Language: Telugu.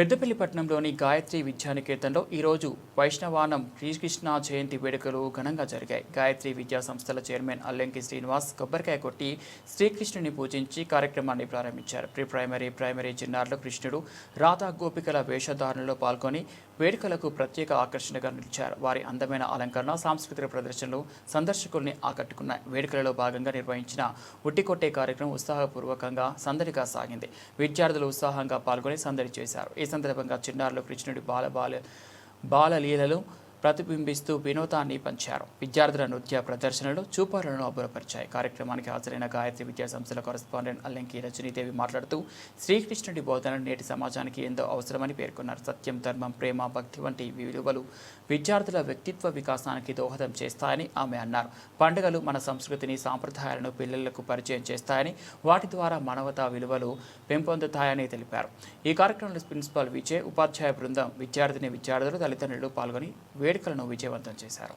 పెద్దపల్లి పట్టణంలోని గాయత్రి విద్యానికేతన్లో ఈరోజు వైష్ణవానం శ్రీకృష్ణ జయంతి వేడుకలు ఘనంగా జరిగాయి. గాయత్రి విద్యా సంస్థల చైర్మన్ అల్లెంకి శ్రీనివాస్ కొబ్బరికాయ కొట్టి శ్రీకృష్ణుని పూజించి కార్యక్రమాన్ని ప్రారంభించారు. ప్రీ ప్రైమరీ ప్రైమరీ చిన్నారులు కృష్ణుడు రాధా గోపికల వేషధారణలో పాల్గొని వేడుకలకు ప్రత్యేక ఆకర్షణగా నిలిచారు. వారి అందమైన అలంకరణ సాంస్కృతిక ప్రదర్శనలు సందర్శకుల్ని ఆకట్టుకున్నాయి. వేడుకలలో భాగంగా నిర్వహించిన ఉట్టికొట్టే కార్యక్రమం ఉత్సాహపూర్వకంగా సందడిగా సాగింది. విద్యార్థులు ఉత్సాహంగా పాల్గొని సందడి చేశారు. ఈ సందర్భంగా చిన్నారులు కృష్ణుడి బాల బాల బాలలీలలు ప్రతిబింబిస్తూ వినోదాన్ని పంచారు. విద్యార్థుల నృత్య ప్రదర్శనలు చూపాలను అబ్బురపరిచాయి. కార్యక్రమానికి హాజరైన గాయత్రి విద్యా సంస్థల కరస్పాండెంట్ అల్లంకి రజనీదేవి మాట్లాడుతూ శ్రీకృష్ణుడి బోధన నేటి సమాజానికి ఎంతో అవసరమని పేర్కొన్నారు. సత్యం ధర్మం ప్రేమ భక్తి వంటి విలువలు విద్యార్థుల వ్యక్తిత్వ వికాసానికి దోహదం చేస్తాయని ఆమె అన్నారు. పండుగలు మన సంస్కృతిని సాంప్రదాయాలను పిల్లలకు పరిచయం చేస్తాయని వాటి ద్వారా మానవతా విలువలు పెంపొందుతాయని తెలిపారు. ఈ కార్యక్రమంలో ప్రిన్సిపాల్ విజయ్ ఉపాధ్యాయ బృందం విద్యార్థిని విద్యార్థులు తల్లిదండ్రులు పాల్గొని వేడుకలను విజయవంతం చేశారు.